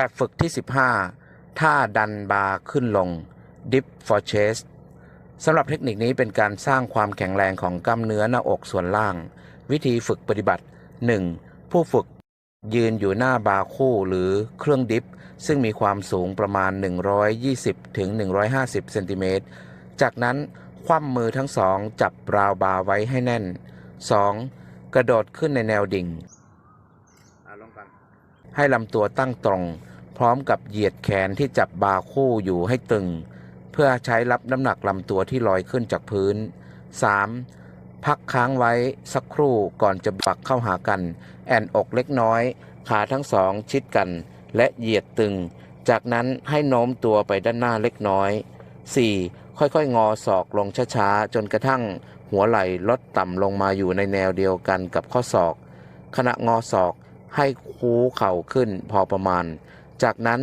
แบบฝึกที่ 15 ท่าดันบาร์ขึ้นลง Dip for chest สำหรับเทคนิคนี้เป็นการสร้างความแข็งแรงของกล้ามเนื้อหน้าอกส่วนล่าง วิธีฝึกปฏิบัติ 1. ผู้ฝึกยืนอยู่หน้าบาร์คู่หรือเครื่องดิฟ ซึ่งมีความสูงประมาณ 120ถึง150 เซนติเมตร จากนั้น คว่ำมือทั้งสองจับราวบาร์ไว้ให้แน่น 2. กระโดดขึ้นในแนวดิ่ง ให้ลำตัวตั้งตรง พร้อมกับเหยียดแขนที่จับบาคู่อยู่ให้ตึง เพื่อใช้รับน้ำหนักลำตัวที่ลอยขึ้นจากพื้น 3. พักค้างไว้สักครู่ก่อนจะบักเข้าหากัน แอนอกเล็กน้อย ขาทั้งสองชิดกัน และเหยียดตึง จากนั้นให้โน้มตัวไปด้านหน้าเล็กน้อย 4. ค่อยๆ งอศอกลงช้าๆ จนกระทั่งหัวไหล่ลดต่ำลงมาอยู่ในแนวเดียวกันกับข้อศอก ขณะงอศอกให้คูเข่าขึ้นพอประมาณ จากนั้น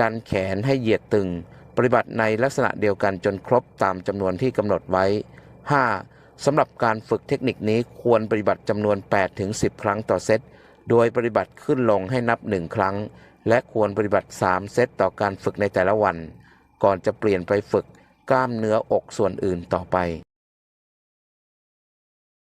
ดันแขนให้เหยียดตึง ปฏิบัติในลักษณะเดียวกันจนครบตามจำนวนที่กำหนดไว้ 5. สำหรับการฝึกเทคนิคนี้ควรปฏิบัติจำนวน8-10 ครั้งต่อเซต โดยปฏิบัติขึ้นลงให้นับ 1 ครั้ง และควรปฏิบัติ 3 เซตต่อการฝึกในแต่ละวัน ก่อนจะเปลี่ยนไปฝึกกล้ามเนื้ออกส่วนอื่นต่อไป